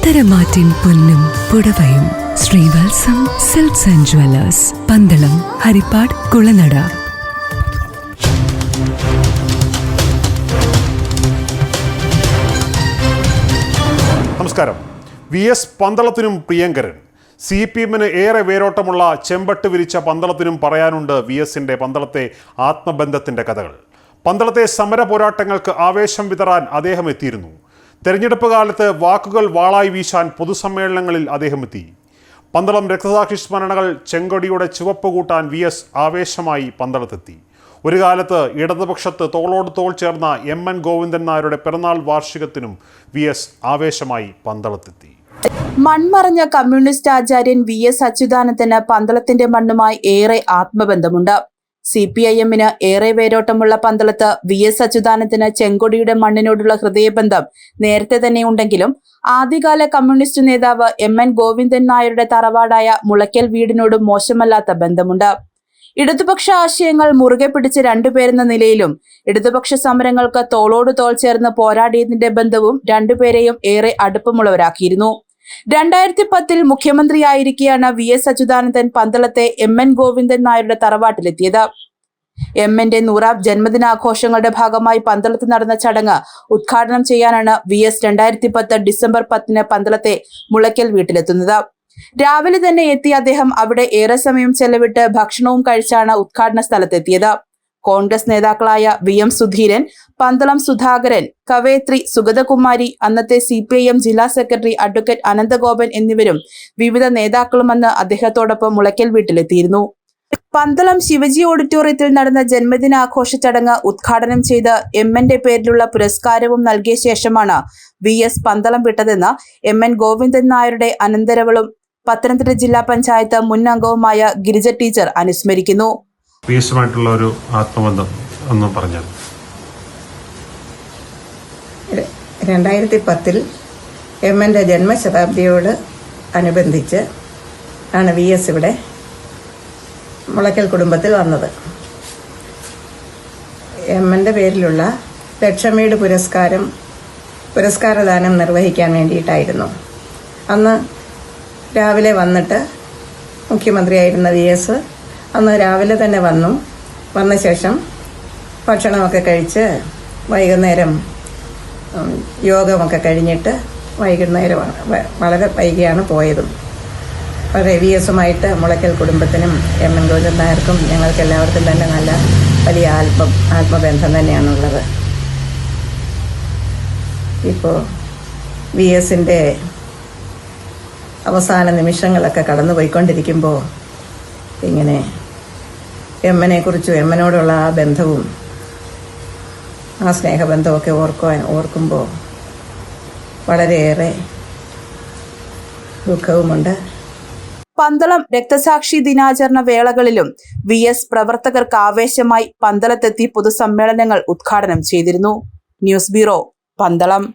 പത്തരമാറ്റിൻ പൊന്നും പുടവയും. Srivatsam silks and jewellers Pandalam Haripad Kulanada. നമസ്കാരം. V S പന്തളത്തിനും പ്രിയങ്കരൻ. സി പി എമ്മിന് ഏറെ വേരോട്ടമുള്ള ചെമ്പട്ട് വിരിച്ച പന്തളത്തിനും പറയാനുണ്ട് വി എസിന്റെ പന്തളത്തെ ആത്മബന്ധത്തിന്റെ കഥകൾ. പന്തളത്തെ സമര പോരാട്ടങ്ങൾക്ക് ആവേശം വിതറാൻ അദ്ദേഹം എത്തിയിരുന്നു. തെരഞ്ഞെടുപ്പ് കാലത്ത് വാക്കുകൾ വാളായി വീശാൻ പൊതുസമ്മേളനങ്ങളിൽ അദ്ദേഹം എത്തി. പന്തളം രക്തസാക്ഷി സ്മരണകൾ ചെങ്കൊടിയുടെ ചുവപ്പ് കൂട്ടാൻ വി എസ് ആവേശമായി പന്തളത്തെത്തി. ഒരു കാലത്ത് ഇടതുപക്ഷത്ത് തോളോട് തോൾ ചേർന്ന എം എൻ ഗോവിന്ദൻ നായരുടെ പിറന്നാൾ വാർഷികത്തിനും വി എസ് ആവേശമായി പന്തളത്തെത്തി. മൺമറഞ്ഞ കമ്മ്യൂണിസ്റ്റ് ആചാര്യൻ വി എസ് അച്യുതാനന്ദന് പന്തളത്തിന്റെ മണ്ണുമായി ഏറെ ആത്മബന്ധമുണ്ട്. സി പി ഐ എമ്മിന് ഏറെ വേരോട്ടമുള്ള പന്തളത്ത് വി എസ് അച്യുതാനന്ദന് ചെങ്കൊടിയുടെ മണ്ണിനോടുള്ള ഹൃദയബന്ധം നേരത്തെ തന്നെ ഉണ്ടെങ്കിലും ആദ്യകാല കമ്മ്യൂണിസ്റ്റ് നേതാവ് എം എൻ ഗോവിന്ദൻ നായരുടെ തറവാടായ മുളയ്ക്കൽ വീടിനോടും മോശമല്ലാത്ത ബന്ധമുണ്ട്. ഇടതുപക്ഷ ആശയങ്ങൾ മുറുകെ പിടിച്ച രണ്ടുപേരെന്ന നിലയിലും ഇടതുപക്ഷ സമരങ്ങൾക്ക് തോളോട് തോൾ ചേർന്ന് പോരാടിയതിന്റെ ബന്ധവും രണ്ടുപേരെയും ഏറെ അടുപ്പമുള്ളവരാക്കിയിരുന്നു. രണ്ടായിരത്തി പത്തിൽ മുഖ്യമന്ത്രിയായിരിക്കെയാണ് വി എസ് അച്യുതാനന്ദൻ പന്തളത്തെ എം എൻ ഗോവിന്ദൻ നായരുടെ തറവാട്ടിലെത്തിയത്. എം എന്റെ നൂറാം ജന്മദിനാഘോഷങ്ങളുടെ ഭാഗമായി പന്തളത്ത് നടന്ന ചടങ്ങ് ഉദ്ഘാടനം ചെയ്യാനാണ് വി എസ് രണ്ടായിരത്തി പത്ത് ഡിസംബർ പത്തിന് പന്തളത്തെ മുളയ്ക്കൽ വീട്ടിലെത്തുന്നത്. രാവിലെ തന്നെ എത്തിയ അദ്ദേഹം അവിടെ ഏറെ സമയം ചെലവിട്ട് ഭക്ഷണവും കഴിച്ചാണ് ഉദ്ഘാടന സ്ഥലത്തെത്തിയത്. കോൺഗ്രസ് നേതാക്കളായ വി എം സുധീരൻ പന്തളം സുധാകരൻ കവയത്രി സുഗതകുമാരി അന്നത്തെ സി പി ഐ എം ജില്ലാ സെക്രട്ടറി അഡ്വക്കേറ്റ് അനന്തഗോപൻ എന്നിവരും വിവിധ നേതാക്കളും അന്ന് അദ്ദേഹത്തോടൊപ്പം മുളയ്ക്കൽ വീട്ടിലെത്തിയിരുന്നു. പന്തളം ശിവജി ഓഡിറ്റോറിയത്തിൽ നടന്ന ജന്മദിനാഘോഷ ചടങ്ങ് ഉദ്ഘാടനം ചെയ്ത് എം പേരിലുള്ള പുരസ്കാരവും നൽകിയ ശേഷമാണ് വി എസ് പന്തളം വിട്ടതെന്ന് എം എൻ ഗോവിന്ദൻ നായരുടെ അനന്തരവളും പത്തനംതിട്ട ജില്ലാ പഞ്ചായത്ത് മുൻ അംഗവുമായ ഗിരിജ ടീച്ചർ അനുസ്മരിക്കുന്നു. പി ഒരു ആത്മബന്ധം ഒന്ന് പറഞ്ഞാൽ? രണ്ടായിരത്തി പത്തിൽ എം എന്റെ ജന്മശതാബ്ദിയോട് അനുബന്ധിച്ച് ആണ് വി എസ് ഇവിടെ മുളയ്ക്കൽ കുടുംബത്തിൽ വന്നത്. എം എന്റെ പേരിലുള്ള ലക്ഷമേട് പുരസ്കാരം പുരസ്കാരദാനം നിർവഹിക്കാൻ വേണ്ടിയിട്ടായിരുന്നു. അന്ന് രാവിലെ വന്നിട്ട് മുഖ്യമന്ത്രിയായിരുന്ന വി എസ് അന്ന് രാവിലെ തന്നെ വന്നു. വന്ന ശേഷം ഭക്ഷണമൊക്കെ കഴിച്ച് വൈകുന്നേരം യോഗമൊക്കെ കഴിഞ്ഞിട്ട് വൈകുന്നേരമാണ് വളരെ വൈകിയാണ് പോയതും. അപ്പോൾ രവി എസുമായിട്ട് മുളയ്ക്കൽ കുടുംബത്തിനും എം. എൻ. ഗോവിന്ദൻ നായർക്കും ഞങ്ങൾക്ക് എല്ലാവർക്കും തന്നെ നല്ല വലിയ ആത്മ ആത്മബന്ധം തന്നെയാണുള്ളത്. ഇപ്പോൾ വി എസിന്റെ അവസാന നിമിഷങ്ങളൊക്കെ കടന്നു പോയിക്കൊണ്ടിരിക്കുമ്പോൾ ഇങ്ങനെ എമ്മനെ കുറിച്ചും എമ്മനോടുള്ള ആ ബന്ധവും ആ സ്നേഹബന്ധമൊക്കെ ഓർക്കുവാൻ ഓർക്കുമ്പോൾ വളരെയേറെ ദുഃഖവുമുണ്ട്. പന്തളം രക്തസാക്ഷി ദിനാചരണ വേളകളിലും വി എസ് പ്രവർത്തകർക്ക് ആവേശമായി പന്തളത്തെത്തി പൊതുസമ്മേളനങ്ങൾ ഉദ്ഘാടനം ചെയ്തിരുന്നു. News bureau Pandalam.